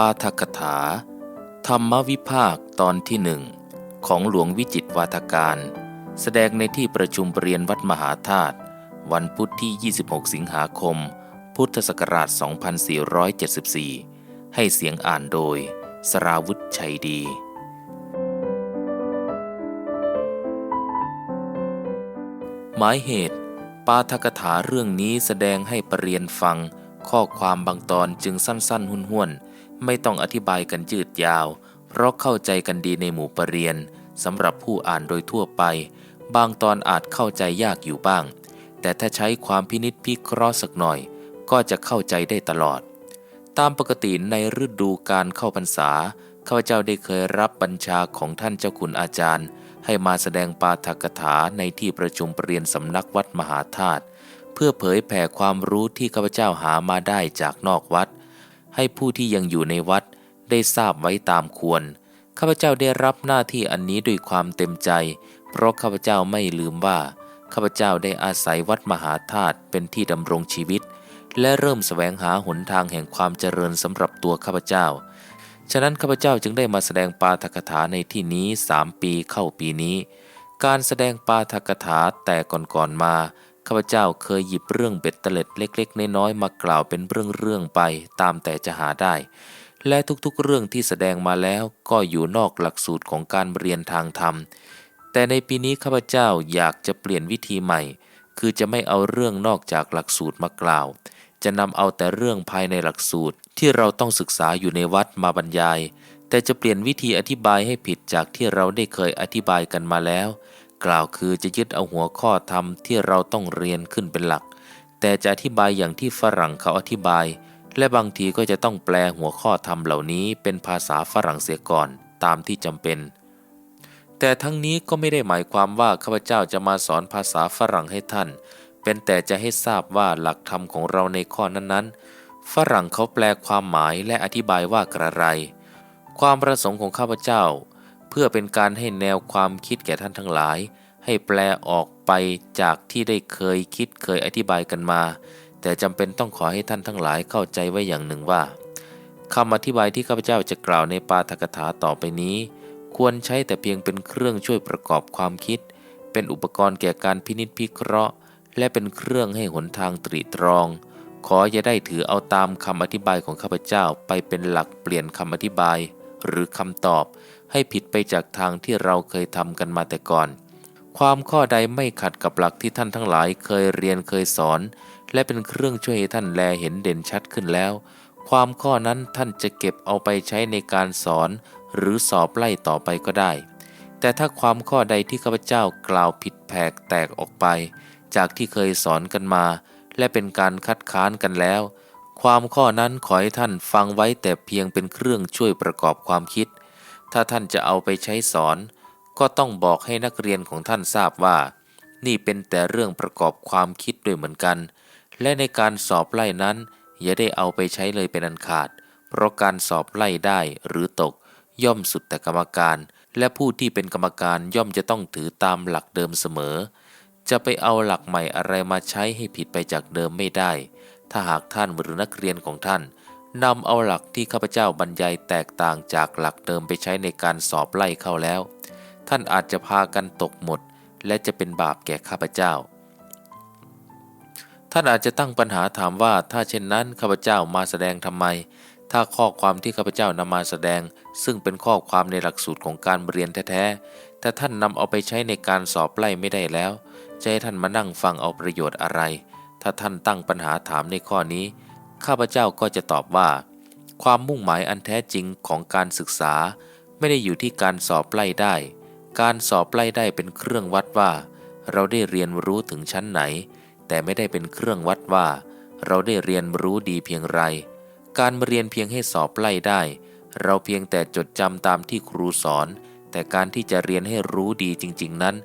ปาทกถา ธรรมวิภาคตอนที่หนึ่งของหลวงวิจิตรวาทการ แสดงในที่ประชุมเรียนวัดมหาธาตุวันพุทธที่ 26 สิงหาคม พุทธศักราช 2474 ให้เสียงอ่านโดย สราวุธชัยดี หมายเหตุ ปาทกถาเรื่องนี้แสดงให้ปรเรียนฟังข้อความบางตอนจึงสั้นๆห้วนๆ ไม่ต้องอธิบายกันยืดยาว เพราะเข้าใจกันดีในหมู่ปรเรียนสำหรับผู้อ่านโดยทั่วไป บางตอนอาจเข้าใจยากอยู่บ้าง แต่ถ้าใช้ความพินิษพิเคราะห์สักหน่อย ก็จะเข้าใจได้ตลอด ตามปกติในฤดูการเข้าพรรษาข้าพเจ้าได้เคยรับบัญชาของท่านเจ้าคุณอาจารย์ ให้มาแสดงปาฐกถาในที่ประชุมปรียนสำนักวัดมหาธาตุเพื่อเผยแผ่ความรู้ที่ข้าพเจ้าหามาได้จากนอกวัด ให้ผู้ที่ยังอยู่ในวัดได้ทราบไว้ตามควร ข้าพเจ้าได้รับหน้าที่อันนี้ด้วยความเต็มใจ เพราะข้าพเจ้าไม่ลืมว่า ข้าพเจ้าได้อาศัยวัดมหาธาตุเป็นที่ดำรงชีวิต และเริ่มแสวงหาหนทางแห่งความเจริญสำหรับตัวข้าพเจ้า ฉะนั้นข้าพเจ้าจึงได้มาแสดงปาฐกถาในที่นี้สามปีเข้าปีนี้ การแสดงปาฐกถาแต่ก่อนๆมา ข้าพเจ้าเคยหยิบเรื่องเบ็ดเตล็ดเล็กๆ น้อยๆมากล่าวเป็นเรื่องๆไปตามแต่จะหาได้ และทุกๆเรื่องที่แสดงมาแล้วก็อยู่นอกหลักสูตรของการเรียนทางธรรม แต่ในปีนี้ข้าพเจ้าอยากจะเปลี่ยนวิธีใหม่ คือจะไม่เอาเรื่องนอกจากหลักสูตรมากล่าว จะนำเอาแต่เรื่องภายในหลักสูตรที่เราต้องศึกษาอยู่ในวัดมาบรรยาย แต่จะเปลี่ยนวิธีอธิบายให้ผิดจากที่เราได้เคยอธิบายกันมาแล้ว กล่าวคือจะยึดเอาหัวข้อธรรมที่เราต้องเรียนขึ้นเป็นหลัก แต่จะอธิบายอย่างที่ฝรั่งเขาอธิบาย และบางทีก็จะต้องแปลหัวข้อธรรมเหล่านี้เป็นภาษาฝรั่งเสียก่อนตามที่จำเป็น แต่ทั้งนี้ก็ไม่ได้หมายความว่าข้าพเจ้าจะมาสอนภาษาฝรั่งให้ท่าน เป็นแต่จะให้ทราบว่าหลักธรรมของเราในข้อนั้นๆ ฝรั่งเขาแปลความหมายและอธิบายว่ากระไร ความประสงค์ของข้าพเจ้า พื่อเป็นการให้แนวความคิดแก่ท่านทั้งหลาย ให้แปลออกไปจากที่ได้เคยคิดเคยอธิบายกันมา แต่จำเป็นต้องขอให้ท่านทั้งหลายเข้าใจไว้อย่างหนึ่งว่าคำอธิบายที่ข้าพเจ้าจะกล่าวในปาฐกถาต่อไปนี้ ควรใช้แต่เพียงเป็นเครื่องช่วยประกอบความคิด เป็นอุปกรณ์แก่การพินิจพิเคราะห์ และเป็นเครื่องให้หนทางตรีตรอง ขออย่าได้ถือเอาตามคำอธิบายของข้าพเจ้าไปเป็นหลักเปลี่ยนคำอธิบาย หรือคำตอบ ให้ผิดไปจากทางที่เราเคยทำกันมาแต่ก่อน ความข้อใดไม่ขัดกับหลักที่ท่านทั้งหลายเคยเรียนเคยสอน และเป็นเครื่องช่วยให้ท่านแลเห็นเด่นชัดขึ้นแล้ว ความข้อนั้นท่านจะเก็บเอาไปใช้ในการสอน หรือสอบไล่ต่อไปก็ได้ แต่ถ้าความข้อใดที่ข้าพเจ้ากล่าวผิดแผกแตกออกไป จากที่เคยสอนกันมา และเป็นการคัดค้านกันแล้วความข้อนั้นขอให้ท่านฟังไว้แต่เพียงเป็นเครื่องช่วยประกอบความคิด ถ้าท่านจะเอาไปใช้สอน ก็ต้องบอกให้นักเรียนของท่านทราบว่า นี่เป็นแต่เรื่องประกอบความคิดด้วยเหมือนกัน และในการสอบไล่นั้น อย่าได้เอาไปใช้เลยเป็นอันขาด เพราะการสอบไล่ได้หรือตก ย่อมสุดแต่กรรมการ และผู้ที่เป็นกรรมการย่อมจะต้องถือตามหลักเดิมเสมอ จะไปเอาหลักใหม่อะไรมาใช้ให้ผิดไปจากเดิมไม่ได้ ถ้าหากท่านหรือนักเรียนของท่าน นำเอาหลักที่ข้าพเจ้าบรรยายแตกต่างจากหลักเดิมไปใช้ในการสอบไล่เข้าแล้ว ท่านอาจจะพากันตกหมด และจะเป็นบาปแก่ข้าพเจ้า ท่านอาจจะตั้งปัญหาถามว่าถ้าเช่นนั้นข้าพเจ้ามาแสดงทำไม ถ้าข้อความที่ข้าพเจ้านำมาแสดง ซึ่งเป็นข้อความในหลักสูตรของการเรียนแท้ๆแต่ท่านนำเอาไปใช้ในการสอบไล่ไม่ได้แล้วจะให้ท่านมานั่งฟังเอาประโยชน์อะไร ถ้าท่านตั้งปัญหาถามในข้อนี้ ข้าพเจ้าก็จะตอบว่า ความมุ่งหมายอันแท้จริงของการศึกษา ไม่ได้อยู่ที่การสอบไล่ได้ การสอบไล่ได้เป็นเครื่องวัดว่า เราได้เรียนรู้ถึงชั้นไหน แต่ไม่ได้เป็นเครื่องวัดว่า เราได้เรียนรู้ดีเพียงไร การเรียนเพียงให้สอบไล่ได้ เราเพียงแต่จดจำตามที่ครูสอน แต่การที่จะเรียนให้รู้ดีจริง ๆ นั้น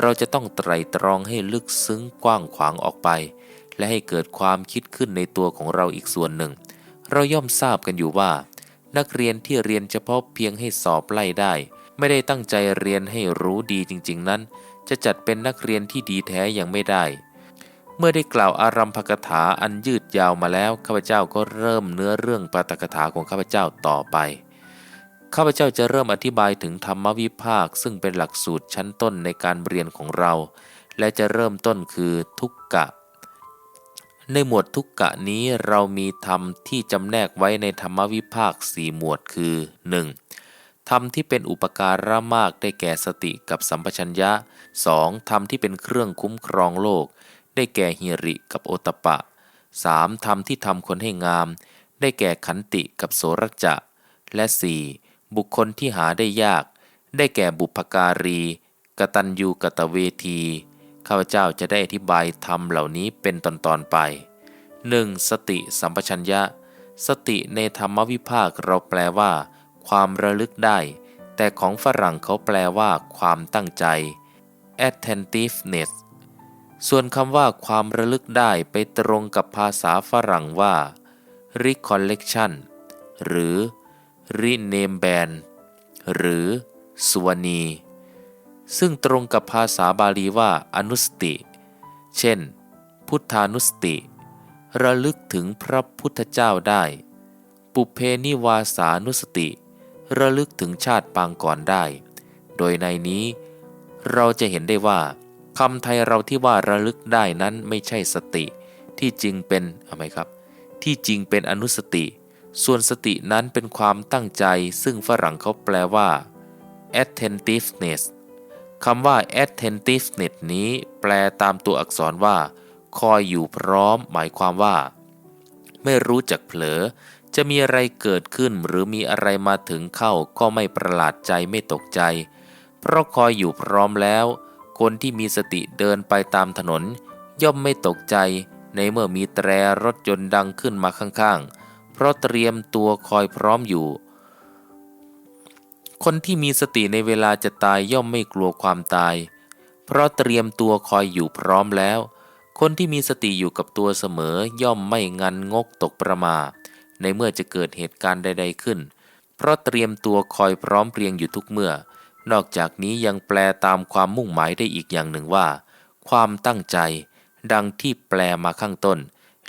เราจะต้องไตรตรองให้ลึกซึ้งกว้างขวางออกไป และให้เกิดความคิดขึ้นในตัวของเราอีกส่วนหนึ่ง เราย่อมทราบกันอยู่ว่า นักเรียนที่เรียนเฉพาะเพียงให้สอบไล่ได้ ไม่ได้ตั้งใจเรียนให้รู้ดีจริง ๆ นั้น จะจัดเป็นนักเรียนที่ดีแท้ยังไม่ได้ เมื่อได้กล่าวอารัมภกถาอันยืดยาวมาแล้วข้าพเจ้าก็เริ่มเนื้อเรื่องปาฐกถาของข้าพเจ้าต่อไปข้าพเจ้าจะเริ่มอธิบายถึงธรรมวิภาค ซึ่งเป็นหลักสูตรชั้นต้นในการเรียนของเรา และจะเริ่มต้นคือทุกกะ ในหมวดทุกกะนี้เรามีธรรมที่จำแนกไว้ในธรรมวิภาคสี่หมวดคือ 1. ธรรมที่เป็นอุปการะมากได้แก่สติกับสัมปชัญญะ 2. ธรรมที่เป็นเครื่องคุ้มครองโลก ได้แก่ฮิริกับโอตปะ 3. ธรรมที่ทำคนให้งาม ได้แก่ขันติกับโสรจะ และ 4. บุคคลที่หาได้ยาก ได้แก่บุพการี กตัญญูกตเวที ข้าพเจ้าจะได้อธิบายธรรมเหล่านี้เป็นตอนๆไป 1. สติสัมปชัญญะ สติในธรรมวิภาคเราแปลว่า ความระลึกได้ แต่ของฝรั่งเขาแปลว่า ความตั้งใจ attentiveness ส่วนคำว่าความระลึกได้ไปตรงกับภาษาฝรั่งว่า recollection หรือ remember หรือสวนี ซึ่งตรงกับภาษาบาลีว่าอนุสติ เช่น พุทธานุสติ ระลึกถึงพระพุทธเจ้าได้ ปุเพนิวาสานุสติ ระลึกถึงชาติปางก่อนได้ โดยในนี้ เราจะเห็นได้ว่าคำไทยเราที่ว่าระลึกได้นั้นไม่ใช่สติ ที่จริงเป็นอะไรครับ ที่จริงเป็นอนุสติ ส่วนสตินั้นเป็นความตั้งใจ ซึ่งฝรั่งเขาแปลว่า attentiveness คำว่า attentiveness นี้แปลตามตัวอักษรว่า คอยอยู่พร้อม หมายความว่า ไม่รู้จักเผลอ จะมีอะไรเกิดขึ้นหรือมีอะไรมาถึงเข้าก็ไม่ประหลาดใจไม่ตกใจ เพราะคอยอยู่พร้อมแล้ว คนที่มีสติเดินไปตามถนน ย่อมไม่ตกใจ ในเมื่อมีแตรรถยนต์ดังขึ้นมาข้างๆ เพราะเตรียมตัวคอยพร้อมอยู่ คนที่มีสติในเวลาจะตายย่อมไม่กลัวความตาย เพราะเตรียมตัวคอยอยู่พร้อมแล้ว คนที่มีสติอยู่กับตัวเสมอย่อมไม่งันงกตกประมา ในเมื่อจะเกิดเหตุการณ์ใด ๆขึ้น เพราะเตรียมตัวคอยพร้อมเพรียงอยู่ทุกเมื่อ นอกจากนี้ยังแปลตามความมุ่งหมายได้อีกอย่างหนึ่งว่า ความตั้งใจ ดังที่แปลมาข้างต้น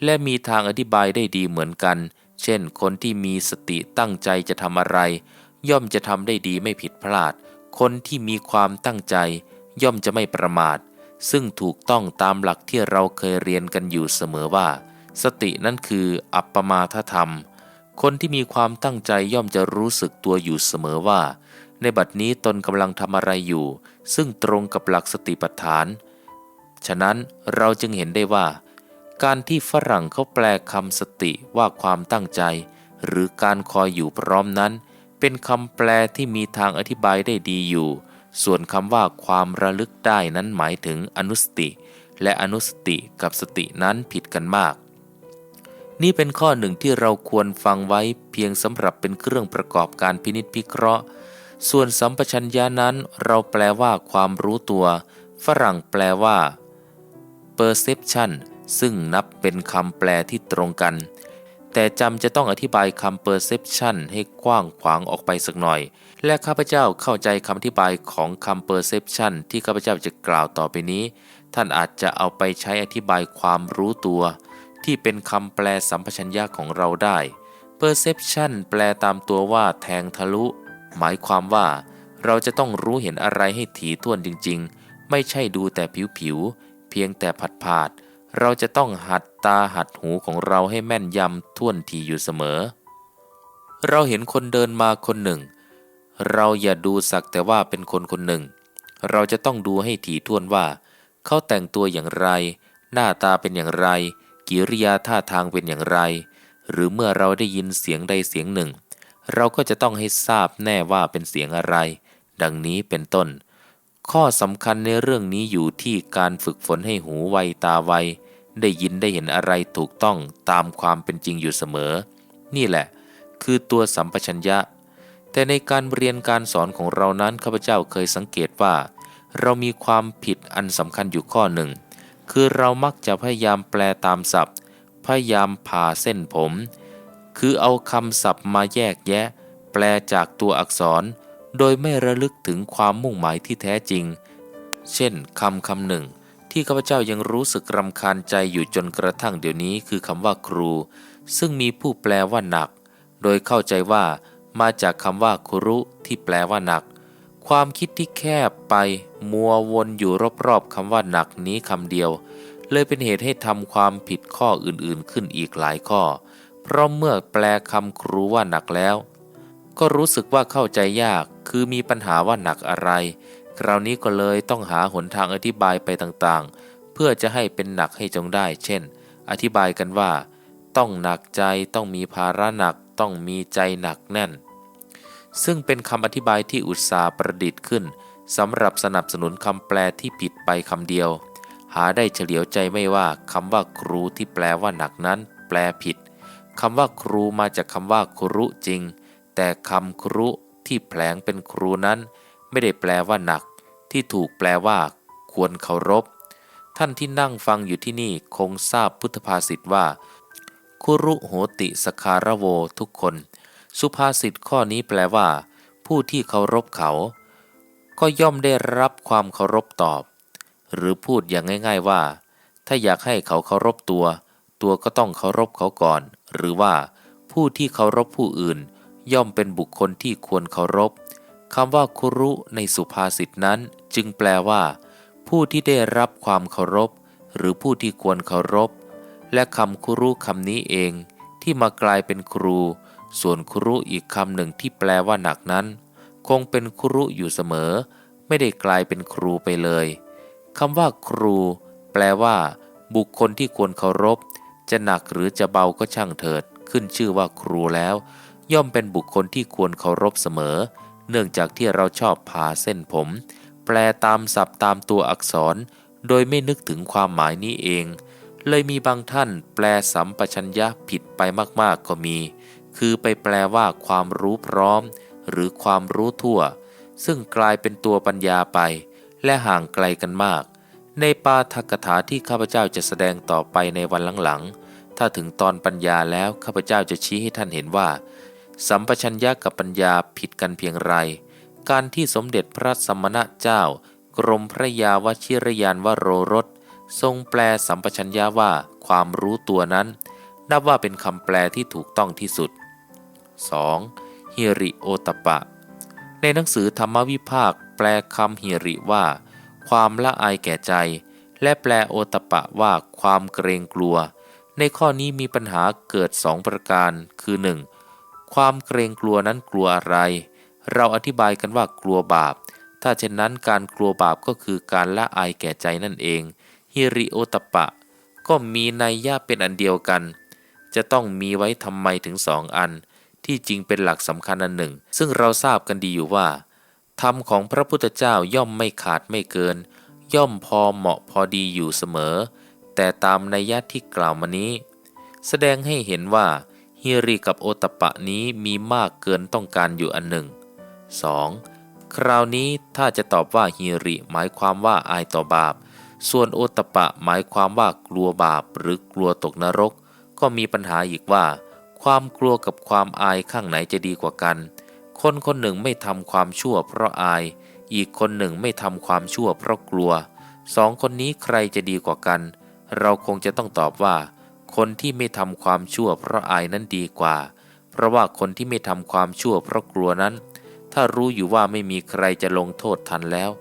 และมีทางอธิบายได้ดีเหมือนกัน เช่น คนที่มีสติตั้งใจจะทำอะไร ย่อมจะทำได้ดีไม่ผิดพลาด คนที่มีความตั้งใจ ย่อมจะไม่ประมาท ซึ่งถูกต้องตามหลักที่เราเคยเรียนกันอยู่เสมอว่า สตินั่นคืออัปปมาทธรรม คนที่มีความตั้งใจย่อมจะรู้สึกตัวอยู่เสมอว่า ในบัดนี้ตนกำลังทำอะไรอยู่ ซึ่งตรงกับหลักสติปัฏฐาน ฉะนั้นเราจึงเห็นได้ว่า การที่ฝรั่งเขาแปลคำสติว่าความตั้งใจ หรือการคอยอยู่พร้อมนั้น เป็นคำแปลที่มีทางอธิบายได้ดีอยู่ ส่วนคำว่าความระลึกได้นั้นหมายถึงอนุสติ และอนุสติกับสตินั้นผิดกันมาก นี่เป็นข้อหนึ่งที่เราควรฟังไว้เพียงสำหรับเป็นเครื่องประกอบการพินิจพิเคราะห์ ส่วนสัมปชัญญะนั้นเราแปลว่าความรู้ตัว ฝรั่งแปลว่า perception ซึ่งนับเป็นคำแปลที่ตรงกัน แต่จำจะต้องอธิบายคำ perception ให้กว้างขวางออกไปสักหน่อย และข้าพเจ้าเข้าใจคำอธิบายของคำ perception ที่ข้าพเจ้าจะกล่าวต่อไปนี้ ท่านอาจจะเอาไปใช้อธิบายความรู้ตัว ที่เป็นคำแปลสัมปชัญญะของเราได้ perception แปลตามตัวว่าแทงทะลุ หมายความว่า เราจะต้องรู้เห็นอะไรให้ถี่ถ้วนจริง ๆ ไม่ใช่ดูแต่ผิวๆเพียงแต่ผัดผาด เราจะต้องหัด ตาหัดหูของเราให้แม่นยำท่วนทีอยู่เสมอ เราเห็นคนเดินมาคนหนึ่ง เราอย่าดูสักแต่ว่าเป็นคนคนหนึ่ง เราจะต้องดูให้ถี่ถ้วนว่า เขาแต่งตัวอย่างไร หน้าตาเป็นอย่างไร กิริยาท่าทางเป็นอย่างไร หรือเมื่อเราได้ยินเสียงใดเสียงหนึ่ง เราก็จะต้องให้ทราบแน่ว่าเป็นเสียงอะไร ดังนี้เป็นต้นข้อสำคัญในเรื่องนี้อยู่ที่การฝึกฝนให้หูไวตาไว ได้ยินได้เห็นอะไรถูกต้องตามความเป็นจริงอยู่เสมอ นี่แหละ คือตัวสัมปชัญญะ แต่ในการเรียนการสอนของเรานั้นข้าพเจ้าเคยสังเกตว่า เรามีความผิดอันสำคัญอยู่ข้อหนึ่ง คือเรามักจะพยายามแปลตามศัพท์ พยายามผ่าเส้นผม คือเอาคำศัพท์มาแยกแยะ แปลจากตัวอักษร โดยไม่ระลึกถึงความมุ่งหมายที่แท้จริง เช่นคำคำหนึ่ง ที่ข้าพเจ้ายังรู้สึกรำคาญใจอยู่จนกระทั่งเดี๋ยวนี้คือคำว่าครู ซึ่งมีผู้แปลว่าหนัก โดยเข้าใจว่ามาจากคำว่าครุที่แปลว่าหนัก ความคิดที่แคบไป มัววนอยู่รอบๆคำว่าหนักนี้คำเดียว เลยเป็นเหตุให้ทำความผิดข้ออื่นๆขึ้นอีกหลายข้อ เพราะเมื่อแปลคำครูว่าหนักแล้ว ก็รู้สึกว่าเข้าใจยาก คือมีปัญหาว่าหนักอะไร คราวนี้ก็เลยต้องหาหนทางอธิบายไปต่างๆ เพื่อจะให้เป็นหนักให้จงได้ เช่น อธิบายกันว่า ต้องหนักใจต้องมีภาระหนักต้องมีใจหนักแน่น ซึ่งเป็นคำอธิบายที่อุตสาห์ประดิษฐ์ขึ้นสำหรับสนับสนุนคำแปลที่ผิดไปคำเดียว หาได้เฉลียวใจไม่ว่าคำว่าครูที่แปลว่าหนักนั้น แปลผิดคำว่าครูมาจากคำว่าครุจริง แต่คำครุที่แผลงเป็นครูนั้น ไม่ได้แปลว่าหนัก ที่ถูกแปลว่า ควรเคารพ ท่านที่นั่งฟังอยู่ที่นี่คงทราบพุทธภาษิตว่า คุรุโหติสคารโวทุกคน สุภาษิตข้อนี้แปลว่า ผู้ที่เคารพเขา ก็ย่อมได้รับความเคารพตอบ หรือพูดอย่างง่าย ๆว่า ถ้าอยากให้เขาเคารพตัว ตัวก็ต้องเคารพเขาก่อน หรือว่า ผู้ที่เคารพผู้อื่น ย่อมเป็นบุคคลที่ควรเคารพ คำว่าคุรุในสุภาษิตนั้นจึงแปลว่า ผู้ที่ได้รับความเคารพ หรือผู้ที่ควรเคารพ และคำคุรุคำนี้เอง ที่มากลายเป็นครู ส่วนคุรุอีกคำหนึ่งที่แปลว่าหนักนั้น คงเป็นคุรุอยู่เสมอ ไม่ได้กลายเป็นครูไปเลยคำว่าครู แปลว่า บุคคลที่ควรเคารพ จะหนักหรือจะเบาก็ช่างเถิด ขึ้นชื่อว่าครูแล้ว ย่อมเป็นบุคคลที่ควรเคารพเสมอ เนื่องจากที่เราชอบผ่าเส้นผม แปลตามศัพท์ตามตัวอักษร โดยไม่นึกถึงความหมายนี้เอง เลยมีบางท่านแปลสัมปชัญญะผิดไปมากๆก็มี คือไปแปลว่าความรู้พร้อม หรือความรู้ทั่ว ซึ่งกลายเป็นตัวปัญญาไป และห่างไกลกันมาก ในปาทกถาที่ข้าพเจ้าจะแสดงต่อไปในวันหลังๆถ้าถึงตอนปัญญาแล้วข้าพเจ้าจะชี้ให้ท่านเห็นว่า สัมปชัญญะกับปัญญาผิดกันเพียงไร การที่สมเด็จพระสมณะเจ้า กรมพระยาวชิรยานวโรรส ทรงแปลสัมปชัญญะว่าความรู้ตัวนั้น นับว่าเป็นคำแปลที่ถูกต้องที่สุด 2. ฮิริโอตปะ ในหนังสือธรรมวิภาค แปลคำฮิริว่า ความละอายแก่ใจ และแปลโอตปะว่าความเกรงกลัว ในข้อนี้มีปัญหาเกิดสองประการคือ 1. ความเกรงกลัวนั้นกลัวอะไร เราอธิบายกันว่ากลัวบาป ถ้าเช่นนั้นการกลัวบาปก็คือการละอายแก่ใจนั่นเอง ฮิริโอตปะ ก็มีนัยยะเป็นอันเดียวกัน จะต้องมีไว้ทำไมถึงสองอัน ที่จริงเป็นหลักสำคัญอันหนึ่ง ซึ่งเราทราบกันดีอยู่ว่า ธรรมของพระพุทธเจ้าย่อมไม่ขาดไม่เกิน ย่อมพอเหมาะพอดีอยู่เสมอ แต่ตามนัยยะที่กล่าวมานี้ แสดงให้เห็นว่า ฮิริกับโอตปะนี้มีมากเกินต้องการอยู่อันหนึ่ง 2. คราวนี้ถ้าจะตอบว่าฮิริหมายความว่าอายต่อบาป ส่วนโอตปะหมายความว่ากลัวบาปหรือกลัวตกนรก ก็มีปัญหาอีกว่า ความกลัวกับความอายข้างไหนจะดีกว่ากัน คนคนหนึ่งไม่ทำความชั่วเพราะอาย อีกคนหนึ่งไม่ทำความชั่วเพราะกลัวสองคนนี้ใครจะดีกว่ากัน เราคงจะต้องตอบว่า คนที่ไม่ทำความชั่วเพราะอายนั้นดีกว่า เพราะว่าคนที่ไม่ทำความชั่วเพราะกลัวนั้น ถ้ารู้อยู่ว่าไม่มีใครจะลงโทษทันแล้ว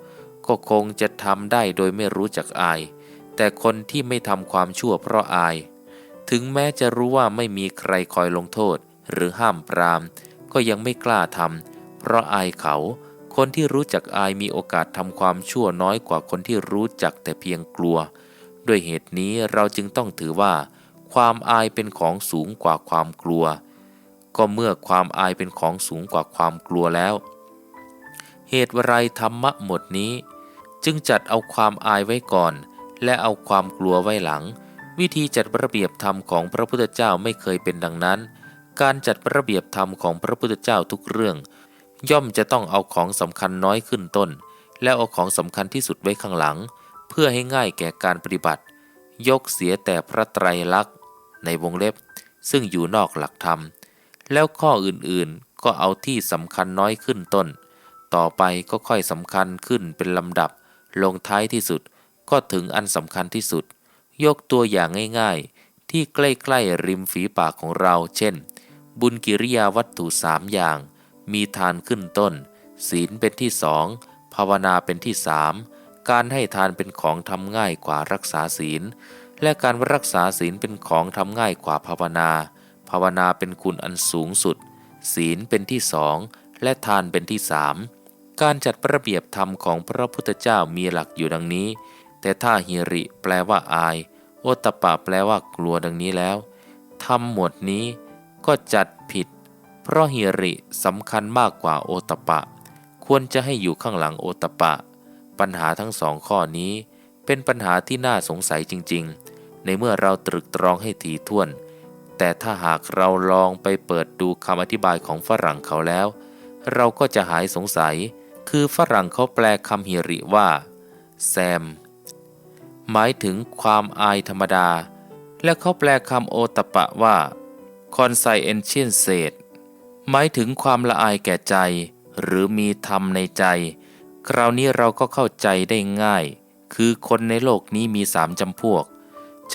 ก็คงจะทำได้โดยไม่รู้จักอาย แต่คนที่ไม่ทำความชั่วเพราะอาย ถึงแม้จะรู้ว่าไม่มีใครคอยลงโทษ หรือห้ามปราม ก็ยังไม่กล้าทำเพราะอายเขา คนที่รู้จักอายมีโอกาสทำความชั่วน้อยกว่าคนที่รู้จักแต่เพียงกลัว ด้วยเหตุนี้เราจึงต้องถือว่า ความอายเป็นของสูงกว่าความกลัว ก็เมื่อความอายเป็นของสูงกว่าความกลัวแล้ว เหตุไรธรรมะหมดนี้ จึงจัดเอาความอายไว้ก่อน และเอาความกลัวไว้หลัง วิธีจัดระเบียบธรรมของพระพุทธเจ้าไม่เคยเป็นดังนั้น การจัดระเบียบธรรมของพระพุทธเจ้าทุกเรื่อง ย่อมจะต้องเอาของสำคัญน้อยขึ้นต้น แล้วเอาของสำคัญที่สุดไว้ข้างหลัง เพื่อให้ง่ายแก่การปฏิบัติยกเสียแต่พระไตรลักษณ์ ในวงเล็บ ซึ่งอยู่นอกหลักธรรม แล้วข้ออื่นๆก็เอาที่สำคัญน้อยขึ้นต้น ต่อไปก็ค่อยสำคัญขึ้นเป็นลำดับ ลงท้ายที่สุดก็ถึงอันสำคัญที่สุด ยกตัวอย่างง่ายๆ ที่ใกล้ๆริมฝีปากของเรา เช่น บุญกิริยาวัตถุสามอย่าง มีทานขึ้นต้น ศีลเป็นที่สองภาวนาเป็นที่สามการให้ทานเป็นของทำง่ายกว่ารักษาศีล และการรักษาศีลเป็นของทำง่ายกว่าภาวนา ภาวนาเป็นคุณอันสูงสุด ศีลเป็นที่สองและทานเป็นที่สามการจัดระเบียบธรรมของพระพุทธเจ้ามีหลักอยู่ดังนี้ แต่ถ้าฮิริแปลว่าอาย โอตปะแปลว่ากลัวดังนี้แล้วธรรมหมวดนี้ก็จัดผิด เพราะฮิริสำคัญมากกว่าโอตปะ ควรจะให้อยู่ข้างหลังโอตปะ ปัญหาทั้งสองข้อนี้ เป็นปัญหาที่น่าสงสัยจริง ๆ ในเมื่อเราตรึกตรองให้ถี่ถ้วน แต่ถ้าหากเราลองไปเปิดดูคำอธิบายของฝรั่งเขาแล้ว เราก็จะหายสงสัย คือฝรั่งเขาแปลคำฮิริว่าแซมหมายถึงความอายธรรมดา และเขาแปลคำโอตปะว่าคอนไซเอนเชียนเซตหมายถึงความละอายแก่ใจ หรือมีธรรมในใจ คราวนี้เราก็เข้าใจได้ง่าย คือคนในโลกนี้มีสามจำพวก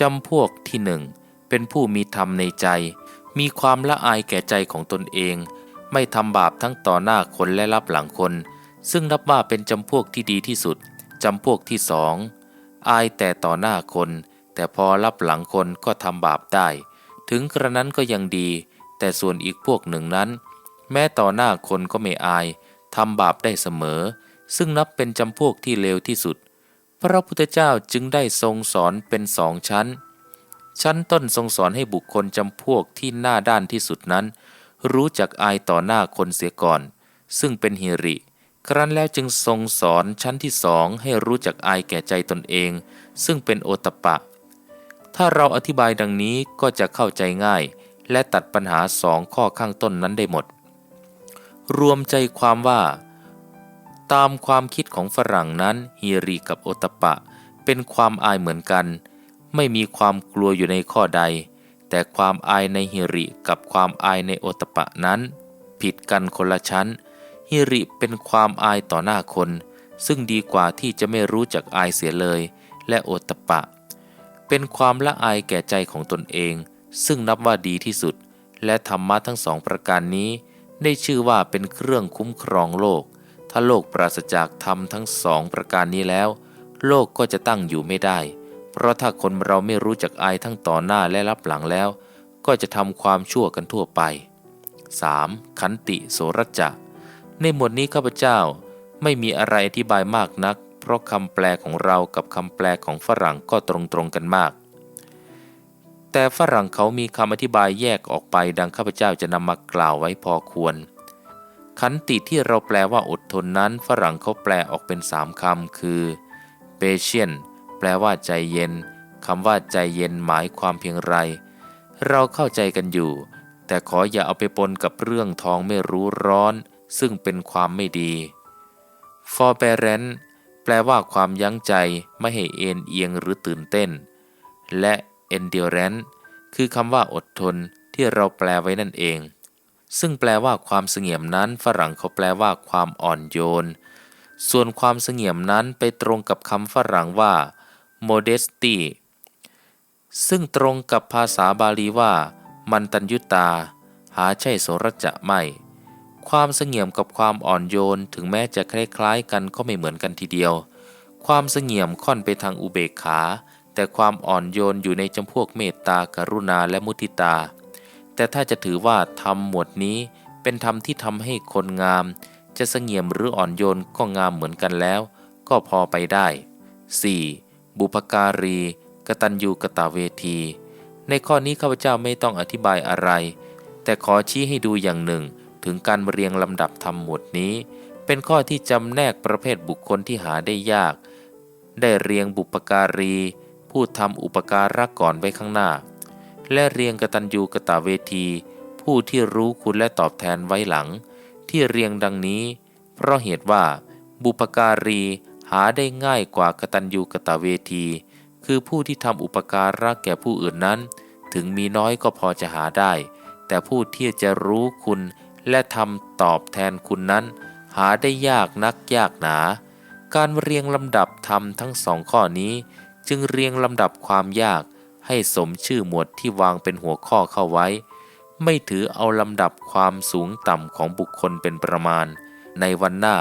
จำพวกที่หนึ่งเป็นผู้มีธรรมในใจ มีความละอายแก่ใจของตนเอง ไม่ทำบาปทั้งต่อหน้าคนและรับหลังคน ซึ่งนับว่าเป็นจำพวกที่ดีที่สุด จำพวกที่สองอายแต่ต่อหน้าคน แต่พอรับหลังคนก็ทำบาปได้ ถึงกระนั้นก็ยังดี แต่ส่วนอีกพวกหนึ่งนั้น แม้ต่อหน้าคนก็ไม่อายทำบาปได้เสมอ ซึ่งนับเป็นจำพวกที่เลวที่สุด พระพุทธเจ้าจึงได้ทรงสอนเป็นสองชั้น ชั้นต้นทรงสอนให้บุคคลจำพวกที่หน้าด้านที่สุดนั้น รู้จักอายต่อหน้าคนเสียก่อน ซึ่งเป็นฮิริ ครั้นแล้วจึงทรงสอนชั้นที่สองให้รู้จักอายแก่ใจตนเอง ซึ่งเป็นโอตปะ ถ้าเราอธิบายดังนี้ก็จะเข้าใจง่าย และตัดปัญหาสองข้อข้างต้นนั้นได้หมด รวมใจความว่า ตามความคิดของฝรั่งนั้นฮิริกับโอตปะ เป็นความอายเหมือนกัน ไม่มีความกลัวอยู่ในข้อใด แต่ความอายในฮิริกับความอายในโอตปะนั้น ผิดกันคนละชั้นฮิริเป็นความอายต่อหน้าคน ซึ่งดีกว่าที่จะไม่รู้จักอายเสียเลย และโอตปะ เป็นความละอายแก่ใจของตนเอง ซึ่งนับว่าดีที่สุด และธรรมะทั้งสองประการนี้ ได้ชื่อว่าเป็นเครื่องคุ้มครองโลก ถ้าโลกปราศจากธรรมทั้งสองประการนี้แล้ว โลกก็จะตั้งอยู่ไม่ได้ เพราะถ้าคนเราไม่รู้จักอายทั้งต่อหน้าและรับหลังแล้ว ก็จะทำความชั่วกันทั่วไป 3. ขันติโสรจะในหมวดนี้ข้าพเจ้าไม่มีอะไรอธิบายมากนัก เพราะคำแปลของเรากับคำแปลของฝรั่งก็ตรงตรงกันมาก แต่ฝรั่งเขามีคำอธิบายแยกออกไปดังข้าพเจ้าจะนำมากล่าวไว้พอควร ขันติที่เราแปลว่าอดทนนั้น ฝรั่งเขาแปลออกเป็นสามคำคือ patient แปลว่าใจเย็นคำว่าใจเย็นหมายความเพียงไร เราเข้าใจกันอยู่ แต่ขออย่าเอาไปปนกับเรื่องทองไม่รู้ร้อน ซึ่งเป็นความไม่ดี forbearance แปลว่าความยั้งใจไม่ให้เอ็นเอียงหรือตื่นเต้น และ endurance คือคำว่าอดทนที่เราแปลไว้นั่นเอง ซึ่งแปลว่าความเสงี่ยมนั้น ฝรั่งเขาแปลว่าความอ่อนโยน ส่วนความเสงี่ยมนั้นไปตรงกับคำฝรั่งว่า modesty ซึ่งตรงกับภาษาบาลีว่า มันตัญยุตา หาใช่โสรจะไม่ ความเสงี่ยมกับความอ่อนโยนถึงแม้จะคล้ายๆกันก็ไม่เหมือนกันทีเดียว ความเสงี่ยมค่อนไปทางอุเบกขา แต่ความอ่อนโยนอยู่ในจำพวกเมตตากรุณาและมุทิตา แต่ถ้าจะถือว่าธรรมหมวดนี้เป็นธรรมที่ทำให้คนงาม จะเสงี่ยมหรืออ่อนโยนก็งามเหมือนกันแล้ว ก็พอไปได้ 4. บุพการี กตัญญูกตเวที ในข้อนี้ข้าพเจ้าไม่ต้องอธิบายอะไร แต่ขอชี้ให้ดูอย่างหนึ่ง ถึงการเรียงลำดับธรรมหมวดนี้ เป็นข้อที่จำแนกประเภทบุคคลที่หาได้ยาก ได้เรียงบุปการี ผู้ทำอุปการะก่อนไว้ข้างหน้า และเรียงกตัญญูกตเวที ผู้ที่รู้คุณและตอบแทนไว้หลัง ที่เรียงดังนี้ เพราะเหตุว่าบุปการีหาได้ง่ายกว่ากตัญญูกตเวที คือผู้ที่ทำอุปการะแก่ผู้อื่นนั้น ถึงมีน้อยก็พอจะหาได้ แต่ผู้ที่จะรู้คุณและทำตอบแทนคุณนั้น หาได้ยากนักยากหนา การเรียงลำดับธรรมทั้งสองข้อนี้ จึงเรียงลำดับความยาก ให้สมชื่อหมวดที่วางเป็นหัวข้อเข้าไว้ ไม่ถือเอาลำดับความสูงต่ำของบุคคลเป็นประมาณ ในวันหน้า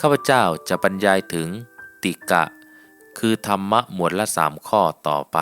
ข้าพเจ้าจะบรรยายถึงติกะ คือธรรมะหมวดละสามข้อต่อไป